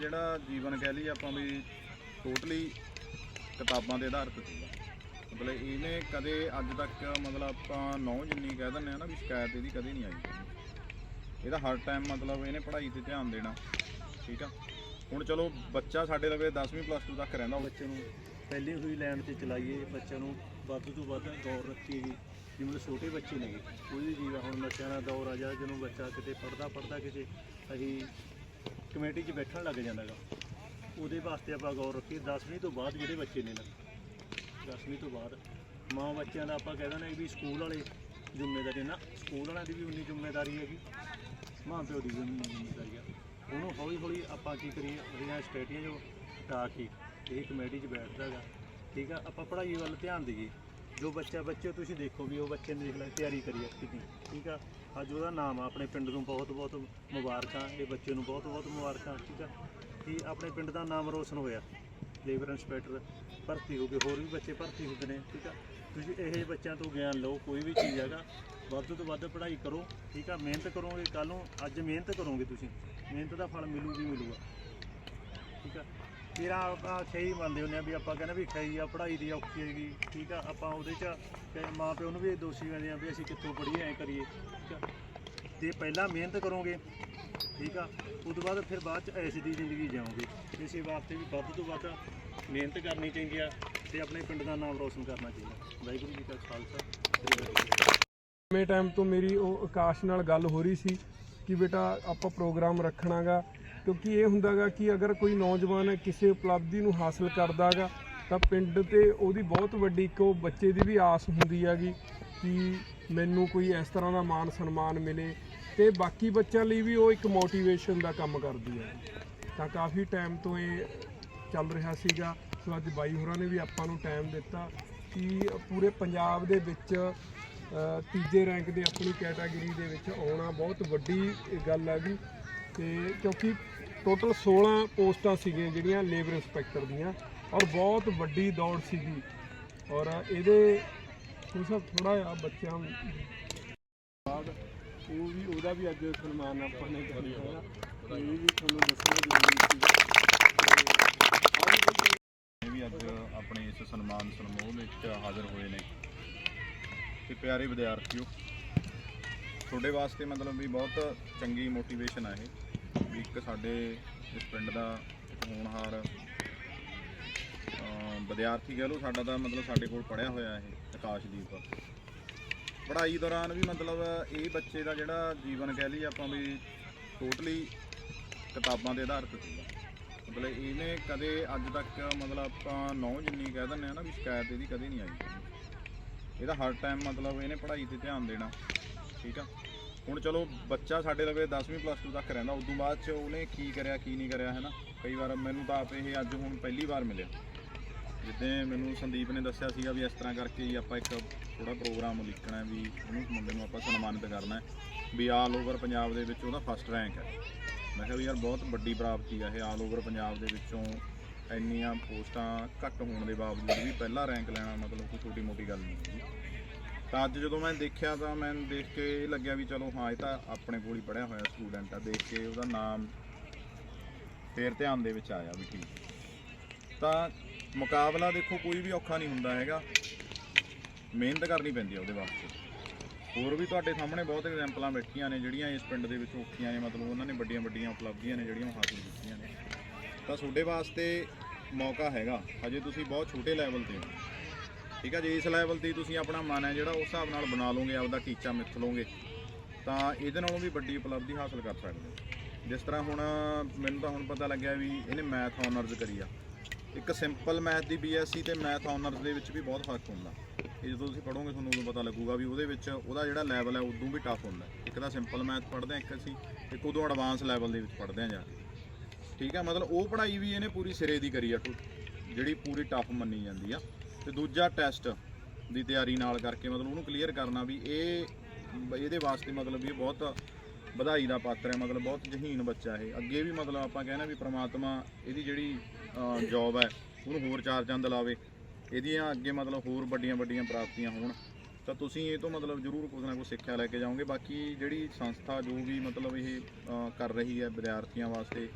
ਜਿਹੜਾ ਜੀਵਨ ਕਹਿ ਲਈ ਆਪਾਂ ਵੀ ਟੋਟਲੀ ਕਿਤਾਬਾਂ ਦੇ ਆਧਾਰਿਤ ਸੀਗਾ। ਮਤਲਬ ਇਹਨੇ ਕਦੇ ਅੱਜ ਤੱਕ ਮਤਲਬ ਆਪਾਂ ਨੌ ਜਿੰਨੀ ਕਹਿ ਦਿੰਦੇ ਆ ਨਾ ਵੀ ਸ਼ਿਕਾਇਤ ਇਹਦੀ ਕਦੇ ਨਹੀਂ ਆਈ। ਇਹਦਾ ਹਰ ਟਾਈਮ ਮਤਲਬ ਇਹਨੇ ਪੜ੍ਹਾਈ ਤੇ ਧਿਆਨ ਦੇਣਾ, ਠੀਕ ਆ? ਹੁਣ ਚਲੋ ਬੱਚਾ ਸਾਡੇ ਲਵੇ 10ਵੀਂ ਪਲੱਸ 2 ਤੱਕ ਰਹਿੰਦਾ ਬੱਚੇ ਨੂੰ ਪਹਿਲੀ ਹੋਈ ਲਾਈਨ ਤੇ ਚਲਾਈਏ, ਬੱਚਿਆਂ ਨੂੰ ਵੱਧ ਤੋਂ ਵੱਧ ਗੌਰ ਰੱਖੀਏ ਜਿਵੇਂ ਛੋਟੇ ਬੱਚੇ ਨੇ, ਕੋਈ ਵੀ ਜੀਵਾ ਹੁਣ ਬੱਚਿਆਂ ਦਾ ਦੌਰ ਆ ਜਾ ਜਦੋਂ ਬੱਚਾ ਕਿਤੇ ਪੜਦਾ ਪੜਦਾ ਕਿਤੇ, ਅਸੀਂ ਕਮੇਟੀ 'ਚ ਬੈਠਣ ਲੱਗ ਜਾਂਦਾ ਗਾ। ਉਹਦੇ ਵਾਸਤੇ ਆਪਾਂ ਗੌਰ ਰੱਖੀਏ 10ਵੀਂ ਤੋਂ ਬਾਅਦ ਜਿਹੜੇ ਬੱਚੇ ਨੇ ਨਾ 10ਵੀਂ ਤੋਂ ਬਾਅਦ ਮਾਂ ਬੱਚਿਆਂ ਦਾ ਆਪਾਂ ਕਹਿ ਦਿੰਦੇ ਵੀ ਸਕੂਲ ਵਾਲੇ ਜ਼ਿੰਮੇਵਾਰੀ ਨਾ, ਸਕੂਲ ਵਾਲਿਆਂ ਦੀ ਵੀ ਉਨੀ ਜ਼ਿੰਮੇਵਾਰੀ ਹੈਗੀ, ਮਾਂ ਪਿਓ ਦੀ ਵੀ ਉਨੀ ਜ਼ਿੰਮੇਵਾਰੀ ਆ। ਉਹਨੂੰ ਹੌਲੀ ਹੌਲੀ ਆਪਾਂ ਕੀ ਕਰੀਏ, ਉਹਦੀਆਂ ਸਟੇਟੀਆਂ ਜੋ ਹਟਾ ਕੇ ਇਹ ਕਮੇਟੀ 'ਚ ਬੈਠਦਾ ਹੈਗਾ ਠੀਕ ਆ, ਆਪਾਂ ਪੜ੍ਹਾਈ ਵੱਲ ਧਿਆਨ ਦਈਏ। ਜੋ ਬੱਚਾ, ਬੱਚੇ ਤੁਸੀਂ ਦੇਖੋ ਵੀ ਉਹ ਬੱਚੇ ਨੇ ਦੇਖ ਲੈ, ਤਿਆਰੀ ਕਰੀ ਆ ਠੀਕ ਆ? ਅੱਜ ਉਹਦਾ ਨਾਮ ਆ, ਆਪਣੇ ਪਿੰਡ ਨੂੰ ਬਹੁਤ ਬਹੁਤ ਮੁਬਾਰਕਾਂ, ਇਹ ਬੱਚੇ ਨੂੰ ਬਹੁਤ ਬਹੁਤ ਮੁਬਾਰਕਾਂ, ਠੀਕ ਆ? ਕਿ ਆਪਣੇ ਪਿੰਡ ਦਾ ਨਾਮ ਰੋਸ਼ਨ ਹੋਇਆ, ਲੇਬਰ ਇੰਸਪੈਕਟਰ ਭਰਤੀ ਹੋ ਗਏ ਹੋਰ ਵੀ ਬੱਚੇ ਭਰਤੀ ਹੁੰਦੇ ਨੇ, ਠੀਕ ਆ? ਤੁਸੀਂ ਇਹ ਬੱਚਿਆਂ ਤੋਂ ਗਿਆਨ ਲਓ, ਕੋਈ ਵੀ ਚੀਜ਼ ਹੈਗਾ, ਵੱਧ ਤੋਂ ਵੱਧ ਪੜ੍ਹਾਈ ਕਰੋ, ਠੀਕ ਆ? ਮਿਹਨਤ ਕਰੋਗੇ ਕੱਲ ਨੂੰ ਅੱਜ ਮਿਹਨਤ ਕਰੋਗੇ ਤੁਸੀਂ, ਮਿਹਨਤ ਦਾ ਫਲ ਮਿਲੂਗੀ ਮਿਲੂਗਾ, ਠੀਕ ਆ? ਫਿਰ ਆਪਾਂ ਸਹੀ ਮੰਨਦੇ ਹੁੰਦੇ ਆ ਵੀ ਆਪਾਂ ਕਹਿੰਦੇ ਵੀ ਖਈ ਆ, ਪੜ੍ਹਾਈ ਦੀ ਔਖੀ ਹੈਗੀ, ਠੀਕ ਆ? ਆਪਾਂ ਉਹਦੇ ਚ ਕਿ ਮਾਂ ਪਿਓ ਨੂੰ ਵੀ ਦੋਸ਼ੀ ਕਹਿੰਦੇ ਆ ਵੀ ਅਸੀਂ ਕਿੱਥੋਂ ਪੜ੍ਹੀਏ, ਐ ਕਰੀਏ, ਠੀਕ ਆ? ਤੇ ਪਹਿਲਾਂ ਮਿਹਨਤ ਕਰੋਗੇ, ਠੀਕ ਆ? ਉਸ ਤੋਂ ਬਾਅਦ ਫਿਰ ਬਾਅਦ ਚ ਐਸੀ ਦੀ ਜ਼ਿੰਦਗੀ ਜਿਉਗੇ। ਇਸੇ ਵਾਸਤੇ ਵੀ ਵੱਧ ਤੋਂ ਵੱਧ ਮਿਹਨਤ ਕਰਨੀ ਚਾਹੀਦੀ ਆ ਤੇ ਆਪਣੇ ਪਿੰਡ ਦਾ ਨਾਮ ਰੋਸ਼ਨ ਕਰਨਾ ਚਾਹੀਦਾ। ਵਾਹਿਗੁਰੂ ਜੀ ਕਾ ਖਾਲਸਾ ਵਾਹਿਗੁਰੂ ਜੀ ਕੀ ਮੇ ਟਾਈਮ ਤੋਂ ਮੇਰੀ ਉਹ ਆਕਾਸ਼ ਨਾਲ ਗੱਲ ਹੋ ਰਹੀ ਸੀ ਕਿ ਬੇਟਾ ਆਪਾਂ ਪ੍ਰੋਗਰਾਮ ਰੱਖਣਾਗਾ। ਕਿਉਂਕਿ ਇਹ ਹੁੰਦਾਗਾ ਕਿ ਅਗਰ ਕੋਈ ਨੌਜਵਾਨ ਕਿਸੇ ਉਪਲਬਧੀ ਨੂੰ ਹਾਸਲ ਕਰਦਾਗਾ, ਤਾਂ ਪਿੰਡ ਤੇ ਉਹਦੀ ਬਹੁਤ ਵੱਡੀ ਇੱਕ ਉਹ ਬੱਚੇ ਦੀ ਵੀ ਆਸ ਹੁੰਦੀ ਹੈਗੀ ਕਿ ਮੈਨੂੰ ਕੋਈ ਇਸ ਤਰ੍ਹਾਂ ਦਾ ਮਾਣ ਸਨਮਾਨ ਮਿਲੇ ਤੇ ਬਾਕੀ ਬੱਚਿਆਂ ਲਈ ਵੀ ਉਹ ਇੱਕ ਮੋਟੀਵੇਸ਼ਨ ਦਾ ਕੰਮ ਕਰਦੀ ਹੈ। ਤਾਂ ਕਾਫੀ ਟਾਈਮ ਤੋਂ ਇਹ ਚੱਲ ਰਿਹਾ ਸੀਗਾ। ਸੋ ਅੱਜ ਬਾਈ ਹੋਰਾਂ ਨੇ ਵੀ ਆਪਾਂ ਨੂੰ ਟਾਈਮ ਦਿੱਤਾ ਕਿ ਪੂਰੇ ਪੰਜਾਬ ਦੇ ਵਿੱਚ ਤੀਜੇ ਰੈਂਕ ਦੇ ਆਪਣੀ ਕੈਟਾਗਰੀ ਦੇ ਵਿੱਚ ਆਉਣਾ ਬਹੁਤ ਵੱਡੀ ਗੱਲ ਹੈ ਵੀ ਤੇ ਕਿਉਂਕਿ ਟੋਟਲ 16 ਪੋਸਟਾਂ ਸੀਗੀਆਂ ਜਿਹੜੀਆਂ ਲੇਬਰ ਇੰਸਪੈਕਟਰ ਦੀਆਂ ਔਰ ਬਹੁਤ ਵੱਡੀ ਦੌੜ ਸੀਗੀ ਔਰ ਇਹਦੇ ਤੁਸੀਂ ਥੋੜਾ ਜਿਹਾ ਬੱਚਿਆਂ ਬਾਅਦ ਉਹ ਵੀ ਉਹਦਾ ਵੀ ਅੱਜ ਸਨਮਾਨ ਆਪਾਂ ਨੇ ਕਰਿਆ ਹੈ ਇਹ ਵੀ ਤੁਹਾਨੂੰ ਦੱਸਣਾ ਜ਼ਰੂਰੀ ਸੀ। ਇਹ ਵੀ ਅੱਜ ਆਪਣੇ ਇਸ ਸਨਮਾਨ ਸਨਮੋਹ ਵਿੱਚ ਹਾਜ਼ਰ ਹੋਏ ਨੇ। ਤੇ ਪਿਆਰੇ ਵਿਦਿਆਰਥੀਓ ਤੁਹਾਡੇ ਵਾਸਤੇ ਮਤਲਬ ਵੀ ਬਹੁਤ ਚੰਗੀ ਮੋਟੀਵੇਸ਼ਨ ਆ ਇਹ, ਵੀ ਇੱਕ ਸਾਡੇ ਇਸ ਪਿੰਡ ਦਾ ਇੱਕ ਹੋਣਹਾਰ ਅਮ ਵਿਦਿਆਰਥੀ ਕਹਿ ਲਓ, ਸਾਡਾ ਤਾਂ ਮਤਲਬ ਸਾਡੇ ਕੋਲ ਪੜਿਆ ਹੋਇਆ ਇਹ ਆਕਾਸ਼ਦੀਪ। ਪੜ੍ਹਾਈ ਦੌਰਾਨ ਵੀ ਮਤਲਬ ਇਹ ਬੱਚੇ ਦਾ ਜਿਹੜਾ ਜੀਵਨ ਕਹਿ ਲਈ ਆਪਾਂ ਵੀ ਟੋਟਲੀ ਕਿਤਾਬਾਂ ਦੇ ਆਧਾਰ 'ਤੇ ਸੀਗਾ ਮਤਲਬ ਇਹਨੇ ਕਦੇ ਅੱਜ ਤੱਕ ਮਤਲਬ ਆਪਾਂ ਨੌ ਜਿੰਨੀ ਕਹਿ ਦਿੰਦੇ ਆ ਨਾ ਵੀ ਸ਼ਿਕਾਇਤ ਇਹਦੀ ਕਦੇ ਨਹੀਂ ਆਈ। ਇਹਦਾ ਹਰ ਟਾਈਮ ਮਤਲਬ ਇਹਨੇ ਪੜ੍ਹਾਈ ਤੇ ਧਿਆਨ ਦੇਣਾ। ਠੀਕ ਆ? ਹੁਣ ਚਲੋ, ਬੱਚਾ ਸਾਡੇ ਲਵੇ 10ਵੀਂ ਪਲੱਸ 2 ਤੱਕ ਰਹਿੰਦਾ, ਉਦੋਂ ਬਾਅਦ ਚ ਉਹਨੇ ਕੀ ਕਰਿਆ, ਕੀ ਨਹੀਂ ਕਰਿਆ ਹੈ ਨਾ ਕਈ ਵਾਰ ਮੈਨੂੰ ਤਾਂ ਆਪ ਇਹ ਅੱਜ ਹੁਣ ਪਹਿਲੀ ਵਾਰ ਮਿਲਿਆ। ਜਿੱਦਾਂ ਮੈਨੂੰ ਸੰਦੀਪ ਨੇ ਦੱਸਿਆ ਸੀਗਾ ਵੀ ਇਸ ਤਰ੍ਹਾਂ ਕਰਕੇ ਹੀ ਆਪਾਂ ਇੱਕ ਥੋੜਾ ਪ੍ਰੋਗਰਾਮ ਲਿਖਣਾ ਹੈ ਵੀ ਉਹਨੂੰ ਮੁੰਡੇ ਨੂੰ ਆਪਾਂ ਸਨਮਾਨਿਤ ਕਰਨਾ ਹੈ, ਵੀ ਆਲ ਓਵਰ ਪੰਜਾਬ ਦੇ ਵਿੱਚ ਉਹਦਾ ਫਸਟ ਰੈਂਕ ਹੈ। ਮੈਂ ਕਿਹਾ ਵੀ ਯਾਰ ਬਹੁਤ ਵੱਡੀ ਪ੍ਰਾਪਤੀ ਹੈ ਇਹ ਆਲ ਓਵਰ ਪੰਜਾਬ ਦੇ ਵਿੱਚੋਂ ਇੰਨੀਆਂ ਪੋਸਟਾਂ ਘੱਟ ਹੋਣ ਦੇ ਬਾਵਜੂਦ ਵੀ ਪਹਿਲਾ ਰੈਂਕ ਲੈਣਾ ਮਤਲਬ ਕੋਈ ਛੋਟੀ ਮੋਟੀ ਗੱਲ ਨਹੀਂ ਹੈਗੀ। ਤਾਂ ਅੱਜ ਜਦੋਂ ਮੈਂ ਦੇਖਿਆ ਤਾਂ ਮੈਨੂੰ ਦੇਖ ਕੇ ਇਹ ਲੱਗਿਆ ਵੀ ਚਲੋ ਹਾਂ, ਇਹ ਤਾਂ ਆਪਣੇ ਕੋਲ ਹੀ ਪੜਿਆ ਹੋਇਆ ਸਟੂਡੈਂਟ ਆ। ਦੇਖ ਕੇ ਉਹਦਾ ਨਾਮ ਫੇਰ ਧਿਆਨ ਦੇ ਵਿੱਚ ਆਇਆ ਵੀ ਠੀਕ। ਤਾਂ ਮੁਕਾਬਲਾ ਦੇਖੋ ਕੋਈ ਵੀ ਔਖਾ ਨਹੀਂ ਹੁੰਦਾ ਹੈਗਾ। ਮਿਹਨਤ ਕਰਨੀ ਪੈਂਦੀ ਹੈ ਉਹਦੇ ਵਾਸਤੇ। ਹੋਰ ਵੀ ਤੁਹਾਡੇ ਸਾਹਮਣੇ ਬਹੁਤ ਐਗਜ਼ਾਮਪਲਾਂ ਬੈਠੀਆਂ ਨੇ ਜਿਹੜੀਆਂ ਇਸ ਪਿੰਡ ਦੇ ਵਿੱਚ ਔਖੀਆਂ ਨੇ, ਮਤਲਬ ਉਹਨਾਂ ਨੇ ਵੱਡੀਆਂ ਵੱਡੀਆਂ ਉਪਲਬਧੀਆਂ ਨੇ ਜਿਹੜੀਆਂ ਉਹ ਹਾਸਲ ਕੀਤੀਆਂ ਨੇ। ਤਾਂ ਤੁਹਾਡੇ ਵਾਸਤੇ ਮੌਕਾ ਹੈਗਾ। ਹਜੇ ਤੁਸੀਂ ਬਹੁਤ ਛੋਟੇ ਲੈਵਲ ਤੇ ਹੋ। ਠੀਕ ਆ ਜੇ, ਇਸ ਲੈਵਲ ਤੇ ਤੁਸੀਂ ਆਪਣਾ ਮਨ ਹੈ ਜਿਹੜਾ, ਉਸ ਹਿਸਾਬ ਨਾਲ ਬਣਾ ਲਓਗੇ, ਆਪਦਾ ਟੀਚਾ ਮਿੱਥ ਲਓਗੇ। ਤਾਂ ਇਹਦੇ ਨਾਲੋਂ ਵੀ ਵੱਡੀ ਉਪਲਬਧੀ ਹਾਸਲ ਕਰ ਸਕਦੇ ਹੋ। ਜਿਸ ਤਰ੍ਹਾਂ ਹੁਣ, ਮੈਨੂੰ ਤਾਂ ਹੁਣ ਪਤਾ ਲੱਗਿਆ ਵੀ ਇਹਨੇ ਮੈਥ ਆਨਰਜ਼ ਕਰੀ ਆ। ਇੱਕ ਸਿੰਪਲ ਮੈਥ ਦੀ ਬੀਐਸਸੀ ਤੇ ਮੈਥ ਆਨਰਜ਼ ਦੇ ਵਿੱਚ ਵੀ ਬਹੁਤ ਫ਼ਰਕ ਹੁੰਦਾ। ਇਹ ਜਦੋਂ ਤੁਸੀਂ ਪੜੋਗੇ ਤੁਹਾਨੂੰ ਉਦੋਂ ਪਤਾ ਲੱਗੂਗਾ ਵੀ ਉਹਦੇ ਵਿੱਚ ਉਹਦਾ ਜਿਹੜਾ ਲੈਵਲ ਹੈ, ਉਦੋਂ ਵੀ ਟਫ ਹੁੰਦਾ। ਇੱਕ ਤਾਂ ਸਿੰਪਲ ਮੈਥ ਪੜ੍ਹਦੇ ਆ ਇੱਕ ਅਸੀਂ, ਇੱਕ ਉਦੋਂ ਐਡਵਾਂਸ ਲੈਵਲ ਦੇ ਵਿੱਚ ਪੜ੍ਹਦੇ ਆ ਜਾ ਕੇ। ਠੀਕ ਆ, ਮਤਲਬ ਉਹ ਪੜ੍ਹਾਈ ਵੀ ਇਹਨੇ ਪੂਰੀ ਸਿਰੇ ਦੀ ਕਰੀ ਆ ਟੂ- ਜਿਹੜੀ ਪੂਰੀ ਟਫ ਮੰਨੀ ਜਾਂਦੀ ਆ। ਤੇ ਦੂਜਾ ਟੈਸਟ ਦੀ ਤਿਆਰੀ ਨਾਲ ਕਰਕੇ ਮਤਲਬ ਉਹਨੂੰ ਕਲੀਅਰ ਕਰਨਾ ਵੀ ਇਹ, ਇਹਦੇ ਵਾਸਤੇ ਮਤਲਬ ਵੀ ਇਹ ਬਹੁਤ ਵਧਾਈ ਦਾ ਪਾਤਰ ਹੈ, ਮਤਲਬ ਬਹੁਤ ਜਹੀਨ ਬੱਚਾ ਇਹ। ਅੱਗੇ ਵੀ ਮਤਲਬ ਆਪਾਂ ਕਹਿੰਦੇ ਵੀ ਪ੍ਰਮਾਤਮਾ ਇਹਦੀ ਜਿਹੜੀ ਜੌਬ ਹੈ, ਉਹਨੂੰ ਹੋਰ ਚਾਰ ਚੰਦ ਲਾਵੇ। ਇਹਦੀਆਂ ਅੱਗੇ ਮਤਲਬ ਹੋਰ ਵੱਡੀਆਂ ਵੱਡੀਆਂ ਪ੍ਰਾਪਤੀਆਂ ਹੋਣ। ਤਾਂ ਤੁਸੀਂ ਇਹ ਤੋਂ ਮਤਲਬ ਜ਼ਰੂਰ ਕੁਝ ਨਾ ਕੁਝ ਸਿੱਖਿਆ ਲੈ ਕੇ ਜਾਓਗੇ। ਬਾਕੀ ਜਿਹੜੀ ਸੰਸਥਾ ਜੋ ਵੀ ਮਤਲਬ ਇਹ ਕਰ ਰਹੀ ਹੈ ਵਿਦਿਆਰਥੀਆਂ ਵਾਸਤੇ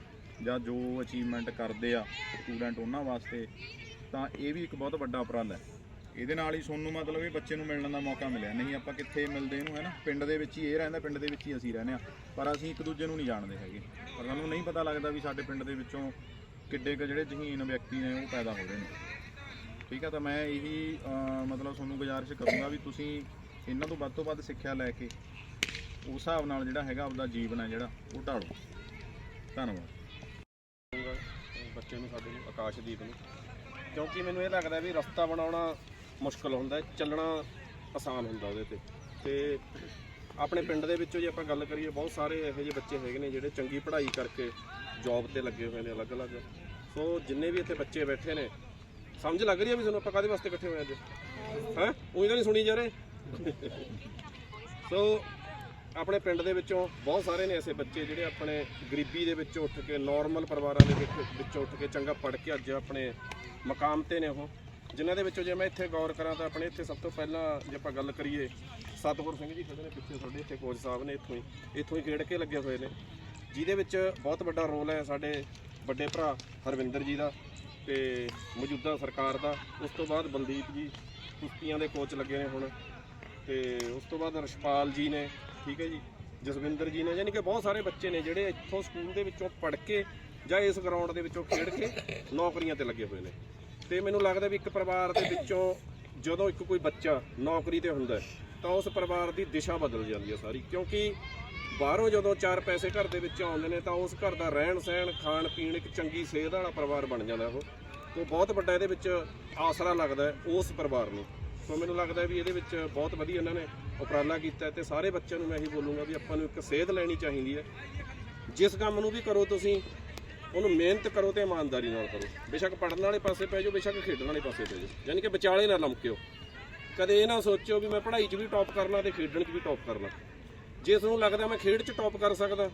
ਜਾਂ ਜੋ ਅਚੀਵਮੈਂਟ ਕਰਦੇ ਆ ਸਟੂਡੈਂਟ ਉਹਨਾਂ ਵਾਸਤੇ ਤਾਂ ਇਹ ਵੀ ਇੱਕ ਬਹੁਤ ਵੱਡਾ ਉਪਰਾਲਾ ਹੈ। ਇਹਦੇ ਨਾਲ ਹੀ ਤੁਹਾਨੂੰ ਮਤਲਬ ਇਹ ਬੱਚੇ ਨੂੰ ਮਿਲਣ ਦਾ ਮੌਕਾ ਮਿਲਿਆ। ਨਹੀਂ, ਆਪਾਂ ਕਿੱਥੇ ਮਿਲਦੇ ਇਹਨੂੰ ਹੈ ਨਾ ਪਿੰਡ ਦੇ ਵਿੱਚ ਹੀ ਇਹ ਰਹਿੰਦਾ, ਪਿੰਡ ਦੇ ਵਿੱਚ ਹੀ ਅਸੀਂ ਰਹਿੰਦੇ ਆ ਪਰ ਅਸੀਂ ਇੱਕ ਦੂਜੇ ਨੂੰ ਨਹੀਂ ਜਾਣਦੇ ਹੈਗੇ। ਪਰ ਸਾਨੂੰ ਨਹੀਂ ਪਤਾ ਲੱਗਦਾ ਵੀ ਸਾਡੇ ਪਿੰਡ ਦੇ ਵਿੱਚੋਂ ਕਿੱਡੇ ਕੁ ਜਿਹੜੇ ਜਹੀਨ ਵਿਅਕਤੀ ਨੇ ਉਹ ਪੈਦਾ ਹੋ ਰਹੇ ਨੇ। ਠੀਕ ਆ ਤਾਂ ਮੈਂ ਇਹੀ ਮਤਲਬ ਤੁਹਾਨੂੰ ਗੁਜ਼ਾਰਿਸ਼ ਕਰੂੰਗਾ ਵੀ ਤੁਸੀਂ ਇਹਨਾਂ ਤੋਂ ਵੱਧ ਤੋਂ ਵੱਧ ਸਿੱਖਿਆ ਲੈ ਕੇ ਉਸ ਹਿਸਾਬ ਨਾਲ ਜਿਹੜਾ ਹੈਗਾ ਆਪਦਾ ਜੀਵਨ ਹੈ ਜਿਹੜਾ, ਉਹ ਢਾਲੋ। ਧੰਨਵਾਦ। ਬੱਚੇ ਨੂੰ ਸਾਡੇ ਨੂੰ ਆਕਾਸ਼ਦੀਪ ਨੂੰ। ਕਿਉਂਕਿ ਮੈਨੂੰ ਇਹ ਲੱਗਦਾ ਵੀ ਰਸਤਾ ਬਣਾਉਣਾ ਮੁਸ਼ਕਲ ਹੁੰਦਾ ਹੈ, ਚੱਲਣਾ ਆਸਾਨ ਹੁੰਦਾ ਉਹਦੇ ਤੇ। ਤੇ ਆਪਣੇ ਪਿੰਡ ਦੇ ਵਿੱਚੋਂ ਜੇ ਆਪਾਂ ਗੱਲ ਕਰੀਏ ਬਹੁਤ ਸਾਰੇ ਇਹੋ ਜਿਹੇ ਬੱਚੇ ਹੈਗੇ ਨੇ ਜਿਹੜੇ ਚੰਗੀ ਪੜ੍ਹਾਈ ਕਰਕੇ ਜੌਬ ਤੇ ਲੱਗੇ ਹੋਏ ਨੇ ਅਲੱਗ-ਅਲੱਗ। ਸੋ ਜਿੰਨੇ ਵੀ ਇੱਥੇ ਬੱਚੇ ਬੈਠੇ ਨੇ ਸਮਝ ਲੱਗ ਰਹੀ ਹੈ ਵੀ ਤੁਹਾਨੂੰ ਆਪਾਂ ਕਾਹਦੇ ਵਾਸਤੇ ਇਕੱਠੇ ਹੋਏ ਅੱਜ? ਹੈ? ਉਹੀ ਤਾਂ ਨਹੀਂ ਸੁਣੀ ਜਾ ਰਹੇ? ਸੋ ਆਪਣੇ ਪਿੰਡ ਦੇ ਵਿੱਚੋਂ ਬਹੁਤ ਸਾਰੇ ਨੇ ਐਸੇ ਬੱਚੇ ਜਿਹੜੇ ਆਪਣੇ ਗਰੀਬੀ ਦੇ ਵਿੱਚੋਂ ਉੱਠ ਕੇ ਨਾਰਮਲ ਪਰਿਵਾਰਾਂ ਦੇ ਵਿੱਚ ਵਿੱਚੋਂ ਉੱਠ ਕੇ ਚੰਗਾ ਪੜ੍ਹ ਕੇ ਅੱਜ ਆਪਣੇ ਮਕਾਮ ਤੇ ਨੇ ਉਹ। ਜਿਨ੍ਹਾਂ ਦੇ ਵਿੱਚੋਂ ਜੇ ਮੈਂ ਇੱਥੇ ਗੌਰ ਕਰਾਂ ਤਾਂ ਆਪਣੇ ਇੱਥੇ ਸਭ ਤੋਂ ਪਹਿਲਾਂ ਜੇ ਆਪਾਂ ਗੱਲ ਕਰੀਏ, ਸਤਿਗੁਰ ਸਿੰਘ ਜੀ ਖੜੇ ਨੇ ਪਿੱਛੇ ਸਾਡੇ ਇੱਥੇ ਕੋਚ ਸਾਹਿਬ ਨੇ ਇੱਥੋਂ ਹੀ ਇੱਥੋਂ ਹੀ ਖੇਡ ਕੇ ਲੱਗੇ ਹੋਏ ਨੇ। ਜਿਹਦੇ ਵਿੱਚ ਬਹੁਤ ਵੱਡਾ ਰੋਲ ਹੈ ਸਾਡੇ ਵੱਡੇ ਭਰਾ ਹਰਵਿੰਦਰ ਜੀ ਦਾ ਤੇ ਮੌਜੂਦਾ ਸਰਕਾਰ ਦਾ। ਉਸ ਤੋਂ ਬਾਅਦ ਬਲਦੀਪ ਜੀ, ਕੁਸ਼ਤੀਆਂ ਦੇ ਕੋਚ ਲੱਗੇ ਨੇ ਹੁਣ। ਤੇ ਉਸ ਤੋਂ ਬਾਅਦ ਰਸ਼ਪਾਲ ਜੀ ਨੇ ਠੀਕ ਹੈ ਜੀ। ਜਸਵਿੰਦਰ ਜੀ ਨੇ, ਯਾਨੀ ਕਿ ਬਹੁਤ ਸਾਰੇ ਬੱਚੇ ਨੇ ਜਿਹੜੇ ਇੱਥੋਂ ਸਕੂਲ ਦੇ ਵਿੱਚੋਂ ਪੜ੍ਹ ਕੇ ਜਾਂ ਇਸ ਗਰਾਊਂਡ ਦੇ ਵਿੱਚੋਂ ਖੇਡ ਕੇ ਨੌਕਰੀਆਂ ਤੇ ਲੱਗੇ ਹੋਏ ਨੇ। ਤੇ ਮੈਨੂੰ ਲੱਗਦਾ ਵੀ ਇੱਕ ਪਰਿਵਾਰ ਦੇ ਵਿੱਚੋਂ ਜਦੋਂ ਇੱਕ ਕੋਈ ਬੱਚਾ ਨੌਕਰੀ ਤੇ ਹੁੰਦਾ ਤਾਂ ਉਸ ਪਰਿਵਾਰ ਦੀ ਦਿਸ਼ਾ ਬਦਲ ਜਾਂਦੀ ਹੈ ਸਾਰੀ। ਕਿਉਂਕਿ ਬਾਹਰੋਂ ਜਦੋਂ ਚਾਰ ਪੈਸੇ ਘਰ ਦੇ ਵਿੱਚ ਆਉਂਦੇ ਨੇ, ਤਾਂ ਉਸ ਘਰ ਦਾ ਰਹਿਣ ਸਹਿਣ, ਖਾਣ ਪੀਣ ਇੱਕ ਚੰਗੀ ਸਿਹਤ ਵਾਲਾ ਪਰਿਵਾਰ ਬਣ ਜਾਂਦਾ ਉਹ। ਤੋਂ ਬਹੁਤ ਵੱਡਾ ਇਹਦੇ ਵਿੱਚ ਆਸਰਾ ਲੱਗਦਾ ਉਸ ਪਰਿਵਾਰ ਨੂੰ। ਸੋ ਮੈਨੂੰ ਲੱਗਦਾ ਵੀ ਇਹਦੇ ਵਿੱਚ ਬਹੁਤ ਵਧੀਆ ਇਹਨਾਂ ਨੇ ਉਪਰਾਲਾ ਕੀਤਾ ਹੈ ਤੇ ਸਾਰੇ ਬੱਚਿਆਂ ਨੂੰ ਮੈਂ ਇਹੀ ਬੋਲੂੰਗਾ ਵੀ ਆਪਾਂ ਨੂੰ ਇੱਕ ਸੇਧ ਲੈਣੀ ਚਾਹੀਦੀ ਹੈ। ਜਿਸ ਕੰਮ ਨੂੰ ਵੀ ਕਰੋ ਤੁਸੀਂ, ਉਹਨੂੰ ਮਿਹਨਤ ਕਰੋ ਤੇ ਇਮਾਨਦਾਰੀ ਨਾਲ ਕਰੋ। ਬੇਸ਼ੱਕ ਪੜਨ ਵਾਲੇ ਪਾਸੇ ਪੈ ਜਾਓ, ਬੇਸ਼ੱਕ ਖੇਡਣ ਵਾਲੇ ਪਾਸੇ ਪੈ ਜਾਓ। ਯਾਨੀ ਕਿ ਵਿਚਾਲੇ ਨਾ ਲਮਕਿਓ। ਕਦੇ ਇਹ ਨਾ ਸੋਚਿਓ ਵੀ ਮੈਂ ਪੜ੍ਹਾਈ 'ਚ ਵੀ ਟੌਪ ਕਰਨਾ ਤੇ ਖੇਡਣ 'ਚ ਵੀ ਟੌਪ ਕਰਨਾ। ਜੇ ਤੁਹਾਨੂੰ ਲੱਗਦਾ ਮੈਂ ਖੇਡ 'ਚ ਟੌਪ ਕਰ ਸਕਦਾ,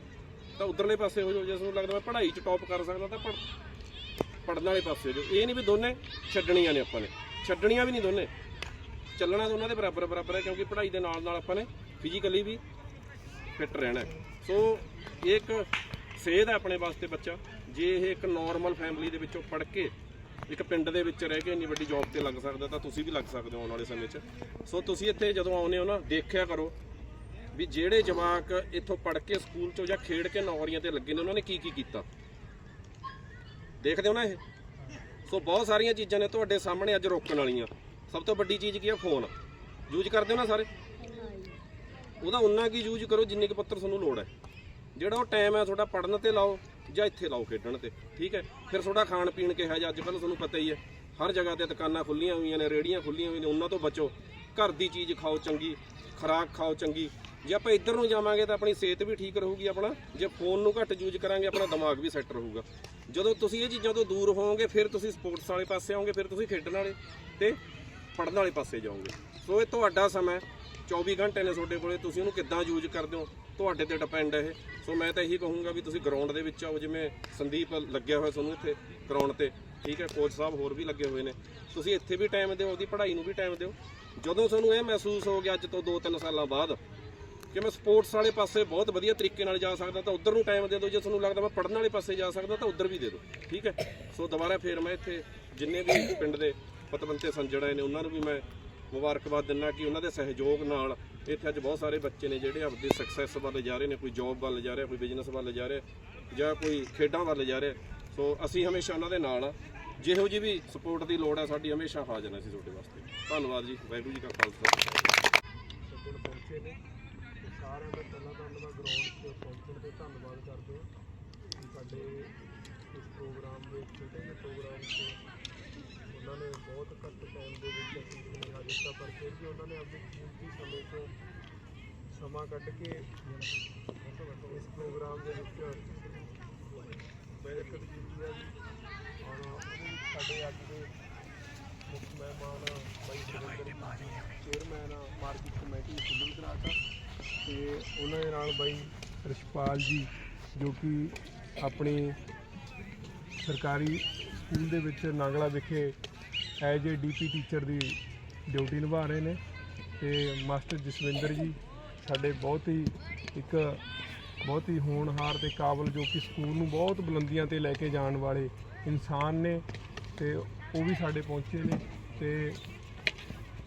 ਤਾਂ ਉਧਰਲੇ ਪਾਸੇ ਹੋ ਜਾਓ। ਜੇ ਤੁਹਾਨੂੰ ਲੱਗਦਾ ਮੈਂ ਪੜ੍ਹਾਈ 'ਚ ਟੌਪ ਕਰ ਸਕਦਾ, ਤਾਂ ਪੜ੍ਹ ਪੜਨ ਵਾਲੇ ਪਾਸੇ ਹੋ ਜਾਓ। ਇਹ ਨਹੀਂ ਵੀ ਦੋਨੇ ਛੱਡਣੀਆਂ ਨੇ ਆਪਾਂ ਨੇ। ਛੱਡਣੀਆਂ ਵੀ ਨਹੀਂ ਦੋਨੇ। ਚੱਲਣਾ ਉਹਨਾਂ ਦੇ ਬਰਾਬਰ ਬਰਾਬਰ ਹੈ ਕਿਉਂਕਿ ਪੜ੍ਹਾਈ ਦੇ ਨਾਲ ਨਾਲ ਆਪਾਂ ਨੇ ਫਿਜ਼ੀਕਲੀ ਵੀ ਫਿੱਟ ਰਹਿਣਾ ਸੋ ਇਹ ਇੱਕ ਸੇਧ ਹੈ ਆਪਣੇ ਵਾਸਤੇ ਬੱਚਾ। ਜੇ ਇਹ ਇੱਕ ਨਾਰਮਲ ਫੈਮਿਲੀ ਦੇ ਵਿੱਚੋਂ ਪੜ੍ਹ ਕੇ ਇੱਕ ਪਿੰਡ ਦੇ ਵਿੱਚ ਰਹਿ ਕੇ ਇੰਨੀ ਵੱਡੀ ਜੌਬ ਤੇ ਲੱਗ ਸਕਦਾ, ਤਾਂ ਤੁਸੀਂ ਵੀ ਲੱਗ ਸਕਦੇ ਹੋ ਆਉਣ ਵਾਲੇ ਸਮੇਂ 'ਚ। ਸੋ ਤੁਸੀਂ ਇੱਥੇ ਜਦੋਂ ਆਉਂਦੇ ਹੋ ਨਾ, ਦੇਖਿਆ ਕਰੋ ਵੀ ਜਿਹੜੇ ਜਵਾਕ ਇੱਥੋਂ ਪੜ੍ਹ ਕੇ ਸਕੂਲ 'ਚੋਂ ਜਾਂ ਖੇਡ ਕੇ ਨੌਕਰੀਆਂ ਤੇ ਲੱਗੇ ਨੇ, ਉਹਨਾਂ ਨੇ ਕੀ ਕੀ ਕੀਤਾ? ਦੇਖਦੇ ਹੋ ਨਾ ਇਹ? ਸੋ ਬਹੁਤ ਸਾਰੀਆਂ ਚੀਜ਼ਾਂ ਨੇ ਤੁਹਾਡੇ ਸਾਹਮਣੇ ਅੱਜ ਰੋਕਣ ਵਾਲੀਆਂ। ਸਭ ਤੋਂ ਵੱਡੀ ਚੀਜ਼ ਕੀ ਹੈ ਫੋਨ। ਯੂਜ਼ ਕਰਦੇ ਹੋ ਨਾ ਸਾਰੇ? ਉਹਦਾ ਉਨਾ ਕੀ ਯੂਜ਼ ਕਰੋ ਜਿੰਨੇ ਕੁ ਪੱਤਰ ਤੁਹਾਨੂੰ ਲੋੜ ਹੈ। ਜਿਹੜਾ ਉਹ ਟਾਈਮ ਹੈ ਤੁਹਾਡਾ ਪੜਨ ਤੇ ਲਾਓ ਜਾਂ ਇੱਥੇ ਲਾਓ ਖੇਡਣ ਤੇ, ਠੀਕ ਹੈ? ਫਿਰ ਤੁਹਾਡਾ ਖਾਣ ਪੀਣ ਕਿਹਾ ਜਾਂ ਅੱਜ ਕੱਲ੍ਹ ਤੁਹਾਨੂੰ ਪਤਾ ਹੀ ਹੈ। ਹਰ ਜਗ੍ਹਾ ਤੇ ਦੁਕਾਨਾਂ ਖੁੱਲੀਆਂ ਹੋਈਆਂ ਨੇ ਰੇੜੀਆਂ ਖੁੱਲੀਆਂ ਹੋਈਆਂ ਨੇ, ਉਹਨਾਂ ਤੋਂ ਬਚੋ। ਘਰ ਦੀ ਚੀਜ਼ ਖਾਓ ਚੰਗੀ, ਖੁਰਾਕ ਖਾਓ ਚੰਗੀ। ਜੇ ਆਪਾਂ ਇੱਧਰ ਨੂੰ ਜਾਵਾਂਗੇ ਤਾਂ ਆਪਣੀ ਸਿਹਤ ਵੀ ਠੀਕ ਰਹੂਗੀ ਆਪਣਾ। ਜੇ ਫੋਨ ਨੂੰ ਘੱਟ ਯੂਜ਼ ਕਰਾਂਗੇ, ਆਪਣਾ ਦਿਮਾਗ ਵੀ ਸੈੱਟ ਰਹੂਗਾ। ਜਦੋਂ ਤੁਸੀਂ ਇਹ ਚੀਜ਼ਾਂ ਤੋਂ ਦੂਰ ਹੋਵੋਗੇ, ਫਿਰ ਤੁਸੀਂ ਸਪੋਰਟਸ ਵਾਲੇ ਪਾਸੇ ਆਓਗੇ, ਫਿਰ ਤੁਸੀਂ ਖੇਡਣ ਵਾਲੇ। ਤੇ ਪੜਨ ਵਾਲੇ ਪਾਸੇ ਜਾਓਗੇ। ਸੋ ਇਹ ਤੁਹਾਡਾ ਸਮਾਂ ਹੈ। 24 ਘੰਟੇ ਨੇ ਤੁਹਾਡੇ ਕੋਲੇ। ਤੁਸੀਂ ਉਹਨੂੰ ਕਿੱਦਾਂ ਯੂਜ਼ ਕਰਦੇ ਹੋ? ਤੁਹਾਡੇ ਤੇ ਡਿਪੈਂਡ ਹੈ ਇਹ। ਸੋ ਮੈਂ ਤਾਂ ਇਹੀ ਕਹੂੰਗਾ ਵੀ ਤੁਸੀਂ ਗਰਾਊਂਡ ਦੇ ਵਿੱਚ ਆਓ। ਜਿਵੇਂ ਸੰਦੀਪ ਲੱਗਿਆ ਹੋਇਆ ਤੁਹਾਨੂੰ ਇੱਥੇ ਗਰਾਊਂਡ ਤੇ। ਠੀਕ ਹੈ? ਕੋਚ ਸਾਹਿਬ ਹੋਰ ਵੀ ਲੱਗੇ ਹੋਏ ਨੇ। ਤੁਸੀਂ ਇੱਥੇ ਵੀ ਟਾਈਮ ਦਿਓ ਉਹਦੀ ਪੜ੍ਹਾਈ ਨੂੰ ਵੀ ਟਾਈਮ ਦਿਓ। ਜਦੋਂ ਤੁਹਾਨੂੰ ਇਹ ਮਹਿਸੂਸ ਹੋ ਗਿਆ ਅੱਜ ਤੋਂ 2-3 ਸਾਲਾਂ ਬਾਅਦ ਕਿ ਮੈਂ ਸਪੋਰਟਸ ਵਾਲੇ ਪਾਸੇ ਬਹੁਤ ਵਧੀਆ ਤਰੀਕੇ ਨਾਲ ਜਾ ਸਕਦਾ, ਤਾਂ ਉਧਰ ਨੂੰ ਟਾਈਮ ਦੇ ਦਿਓ। ਜੇ ਤੁਹਾਨੂੰ ਲੱਗਦਾ ਮੈਂ ਪੜਨ ਵਾਲੇ ਪਾਸੇ ਜਾ ਸਕਦਾ, ਤਾਂ ਉਧਰ ਵੀ ਦੇ ਦਿਓ। ਠੀਕ ਹੈ? ਸੋ ਦੁਬਾਰਾ ਫੇਰ ਮੈਂ ਇੱਥੇ ਜਿੰਨੇ ਵੀ ਪਿੰਡ ਦੇ ਪਤਵੰਤੇ ਸੰਜੜੇ ਨੇ, ਉਹਨਾਂ ਨੂੰ ਵੀ ਮੈਂ ਮੁਬਾਰਕਬਾਦ ਦਿੰਦਾ ਕਿ ਉਹਨਾਂ ਦੇ ਸਹਿਯੋਗ ਨਾਲ ਇੱਥੇ ਅੱਜ ਬਹੁਤ ਸਾਰੇ ਬੱਚੇ ਨੇ ਜਿਹੜੇ ਆਪਣੀ ਸਕਸੈਸ ਵੱਲ ਜਾ ਰਹੇ ਨੇ, ਕੋਈ ਜੌਬ ਵੱਲ ਜਾ ਰਿਹਾ, ਕੋਈ ਬਿਜ਼ਨਸ ਵੱਲ ਜਾ ਰਿਹਾ, ਜਾਂ ਕੋਈ ਖੇਡਾਂ ਵੱਲ ਜਾ ਰਿਹਾ। ਸੋ ਅਸੀਂ ਹਮੇਸ਼ਾ ਉਹਨਾਂ ਦੇ ਨਾਲ ਆ। ਜਿਹੋ ਜਿਹੀ ਵੀ ਸਪੋਰਟ ਦੀ ਲੋੜ ਹੈ ਸਾਡੀ ਹਮੇਸ਼ਾ ਹਾਜ਼ਰ ਹਾਂ ਅਸੀਂ ਤੁਹਾਡੇ ਵਾਸਤੇ। ਧੰਨਵਾਦ ਜੀ, ਵਾਹਿਗੁਰੂ ਜੀ ਕਾ ਖਾਲਸਾ। ਸੱਜਣ ਪਹੁੰਚੇ ਨੇ। ਸਾਰਿਆਂ ਦਾ ਪਹਿਲਾਂ ਤਾਂ ਉਹਨਾਂ ਦਾ ਗਰਾਊਂਡ 'ਤੇ ਪਹੁੰਚਣ ਤੇ ਧੰਨਵਾਦ ਕਰਦੇ ਹਾਂ। ਸਾਡੇ ਇਸ ਪ੍ਰੋਗਰਾਮ ਦੇ ਛੋਟੇ ਜਿਹੇ ਪ੍ਰੋਗਰਾਮ 'ਚ ਉਹਨਾਂ ਨੇ ਬਹੁਤ ਘੱਟ ਟਾਈਮ ਦੇ ਵਿੱਚ ਅਸੀਂ ਸੁਨੇਹਾ ਦਿੱਤਾ, ਪਰ ਫਿਰ ਵੀ ਉਹਨਾਂ ਨੇ ਆਪਣੇ ਕੀਮਤੀ ਸਮੇਂ ਤੋਂ ਸਮਾਂ ਕੱਢ ਕੇ ਇਸ ਪ੍ਰੋਗਰਾਮ ਦੇ ਵਿੱਚ ਬੈਠਕ ਕੀਤੀ ਹੈ ਔਰ ਸਾਡੇ ਅੱਜ ਦੇ ਮੁੱਖ ਮਹਿਮਾਨ ਬਾਈ ਸੁਰਿੰਦਰ ਚੇਅਰਮੈਨ ਮਾਰਕੀਟ ਕਮੇਟੀ ਸੁਲਨ ਕਰਾਤਾ ਤੇ ਉਹਨਾਂ ਦੇ ਨਾਲ ਬਾਈ ਰਿਸ਼ਪਾਲ ਜੀ, ਜੋ ਕਿ ਆਪਣੇ ਸਰਕਾਰੀ ਸਕੂਲ ਦੇ ਵਿੱਚ ਨਾਗਲਾ ਵਿਖੇ ਐਜ ਏ ਡੀਪੀ ਟੀਚਰ ਦੀ ਡਿਊਟੀ ਨਿਭਾ ਰਹੇ ਨੇ ਤੇ ਮਾਸਟਰ ਜਸਵਿੰਦਰ ਜੀ ਸਾਡੇ ਬਹੁਤ ਹੀ ਇੱਕ ਬਹੁਤ ਹੀ ਹੋਣਹਾਰ ਤੇ ਕਾਬਲ ਜੋ ਕਿ ਸਕੂਲ ਨੂੰ ਬਹੁਤ ਬੁਲੰਦੀਆਂ ਤੇ ਲੈ ਕੇ ਜਾਣ ਵਾਲੇ ਇਨਸਾਨ ਨੇ ਤੇ ਉਹ ਵੀ ਸਾਡੇ ਪਹੁੰਚੇ ਨੇ ਤੇ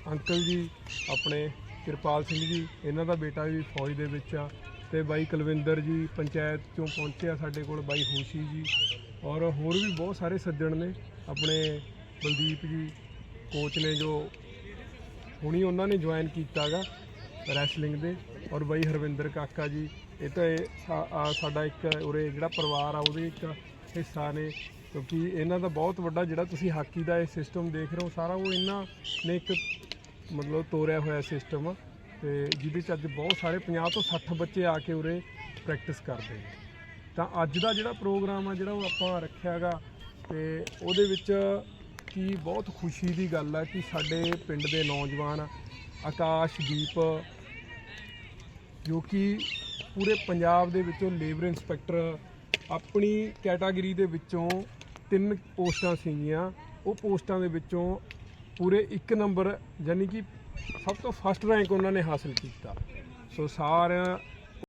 ਅੰਕਲ ਜੀ ਆਪਣੇ ਕਿਰਪਾਲ ਸਿੰਘ ਜੀ, ਇਹਨਾਂ ਦਾ ਬੇਟਾ ਵੀ ਫੌਜ ਦੇ ਵਿੱਚ ਆ ਤੇ ਬਾਈ ਕੁਲਵਿੰਦਰ ਜੀ ਪੰਚਾਇਤ ਚੋਂ ਪਹੁੰਚਿਆ ਸਾਡੇ ਕੋਲ, ਬਾਈ ਹੋਸ਼ੀ ਜੀ ਔਰ ਹੋਰ ਵੀ ਬਹੁਤ ਸਾਰੇ ਸੱਜਣ ਨੇ ਆਪਣੇ ਬਲਦੀਪ ਜੀ ਕੋਚ ਨੇ ਜੋ ਹੁਣੀ ਉਹਨਾਂ ਨੇ ਜੁਆਇਨ ਕੀਤਾਗਾ ਰੈਸਲਿੰਗ ਦੇ ਔਰ ਬਾਈ ਹਰਵਿੰਦਰ ਕਾਕਾ ਜੀ, ਇਹ ਤਾਂ ਇਹ ਸਾ- ਆ ਸਾਡਾ ਇੱਕ ਉਰੇ ਜਿਹੜਾ ਪਰਿਵਾਰ ਆ, ਉਹਦੇ ਇੱਕ ਹਿੱਸਾ ਨੇ ਕਿਉਂਕਿ ਇਹਨਾਂ ਦਾ ਬਹੁਤ ਵੱਡਾ ਜਿਹੜਾ ਤੁਸੀਂ ਹਾਕੀ ਦਾ ਇਹ ਸਿਸਟਮ ਦੇਖ ਰਹੇ ਹੋ, ਸਾਰਾ ਉਹ ਇਹਨਾਂ ਨੇ ਇੱਕ ਮਤਲਬ ਤੋਰਿਆ ਹੋਇਆ ਸਿਸਟਮ ਆ ਤੇ ਜਿਹਦੇ ਚ ਅੱਜ ਬਹੁਤ ਸਾਰੇ 50 ਤੋਂ 60 ਬੱਚੇ ਆ ਕੇ ਉਰੇ ਪ੍ਰੈਕਟਿਸ ਕਰਦੇ ਨੇ। ਤਾਂ ਅੱਜ ਦਾ ਜਿਹੜਾ ਪ੍ਰੋਗਰਾਮ ਆ, ਜਿਹੜਾ ਉਹ ਆਪਾਂ ਰੱਖਿਆਗਾ ਤੇ ਉਹਦੇ ਵਿੱਚ ਕਿ ਬਹੁਤ ਖੁਸ਼ੀ ਦੀ ਗੱਲ ਆ ਕਿ ਸਾਡੇ ਪਿੰਡ ਦੇ ਨੌਜਵਾਨ ਆਕਾਸ਼ਦੀਪ ਜੋ ਕਿ ਪੂਰੇ ਪੰਜਾਬ ਦੇ ਵਿੱਚੋਂ ਲੇਬਰ ਇੰਸਪੈਕਟਰ, ਆਪਣੀ ਕੈਟਾਗਰੀ ਦੇ ਵਿੱਚੋਂ ਤਿੰਨ ਪੋਸਟਾਂ ਸੀਗੀਆਂ। ਉਹ ਪੋਸਟਾਂ ਦੇ ਵਿੱਚੋਂ ਪੂਰੇ ਇੱਕ ਨੰਬਰ, ਯਾਨੀ ਕਿ ਸਭ ਤੋਂ ਫਸਟ ਰੈਂਕ ਉਹਨਾਂ ਨੇ ਹਾਸਲ ਕੀਤਾ। ਸੋ ਸਾਰਿਆਂ